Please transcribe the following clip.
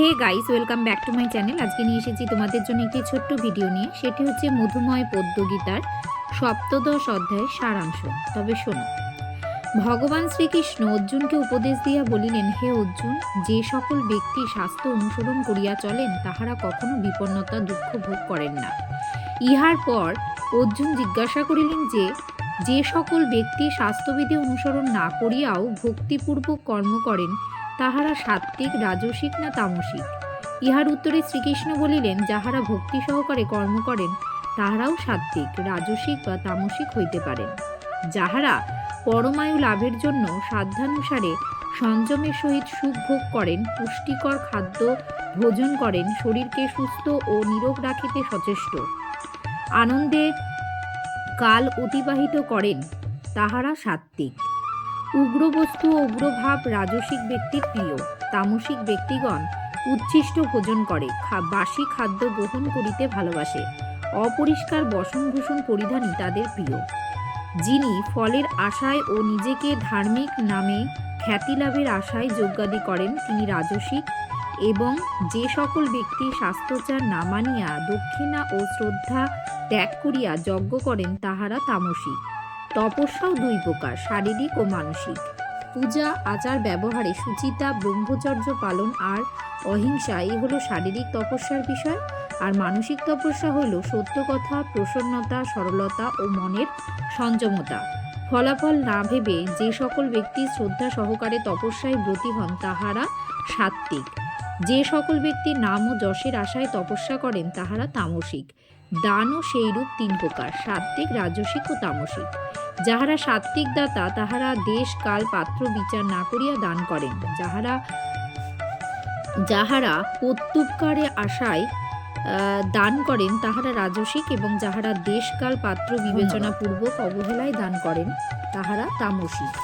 Hey guys, welcome back to my channel. আজকে নিয়ে এসেছি তোমাদের জন্য একটি ছোট্ট ভিডিও নিয়ে। সেটি হচ্ছে মধুময় পদ্মগীতার সপ্তদশ অধ্যায়ের সারাংশ। তবে শোনো, ভগবান শ্রীকৃষ্ণ অর্জুনকে উপদেশ দিয়া বলিলেন, হে অর্জুন, যে সকল ব্যক্তি স্বাস্থ্য অনুসরণ করিয়া চলেন, তাহারা কখনো বিপন্নতা, দুঃখ ভোগ করেন না। ইহার পর অর্জুন জিজ্ঞাসা করিলেন যে যে সকল ব্যক্তি স্বাস্থ্যবিধি অনুসরণ না করিয়াও ভক্তিপূর্বক কর্ম করেন তাহারা সাত্ত্বিক, রাজসিক না তামসিক? ইহার উত্তরে শ্রীকৃষ্ণ বলিলেন, যাহারা ভক্তি সহকারে কর্ম করেন, তাহারাও সাত্ত্বিক, রাজসিক বা তামসিক হইতে পারেন। যাহারা পরমায়ু লাভের জন্য সাধ্যানুসারে সংযমের সহিত সুখ ভোগ করেন, পুষ্টিকর খাদ্য ভোজন করেন, শরীরকে সুস্থ ও নিরোগ রাখিতে সচেষ্ট, আনন্দে কাল অতিবাহিত করেন, তাহারা সাত্ত্বিক। উগ্র বস্তু ও উগ্রভাব রাজসিক ব্যক্তির প্রিয়। তামসিক ব্যক্তিগণ উচ্ছিষ্ট ভোজন করে বাসি খাদ্য গ্রহণ করিতে ভালোবাসে। অপরিষ্কার বসনভূষণ পরিধানই তাদের প্রিয়। যিনি ফলের আশায় ও নিজেকে ধার্মিক নামে খ্যাতি লাভের আশায় যোগ্যাদি করেন, তিনি রাজসিক এবং যে সকল ব্যক্তি স্বাস্থ্যচার না মানিয়া, দক্ষিণা ও শ্রদ্ধা ত্যাগ করিয়া যজ্ঞ করেন, তাহারা তামসিক। তপস্যাও দুই প্রকার, শারীরিক ও মানসিক। পূজা, আচার, ব্যবহারে সুচিতা, ব্রহ্মচর্য পালন আর অহিংসা, এই হলো শারীরিক তপস্যার বিষয়। আর মানসিক তপস্যা হইল সত্য কথা প্রসন্নতা, সরলতা ও মনের সংযমতা। ফলাফল না ভেবে যে সকল ব্যক্তি শ্রদ্ধা সহকারে তপস্যায় ব্রতী হন, তাহারা সাত্ত্বিক। যে সকল ব্যক্তি নাম ও যশের আশায় তপস্যা করেন, তাহারা তামসিক। দানও সেইরূপ তিন প্রকার, সাত্ত্বিক, রাজসিক ও তামসিক। যাহারা সাত্ত্বিক দাতা, তাহারা দেশ, কাল, পাত্র, বিচার না করিয়া দান করেন। যাহারা যাহারা প্রত্যুপকারে আশায় দান করেন, তাহারা রাজসিক এবং যাহারা দেশকাল পাত্র বিবেচনা পূর্বক অবহেলায় দান করেন, তাহারা তামসিক।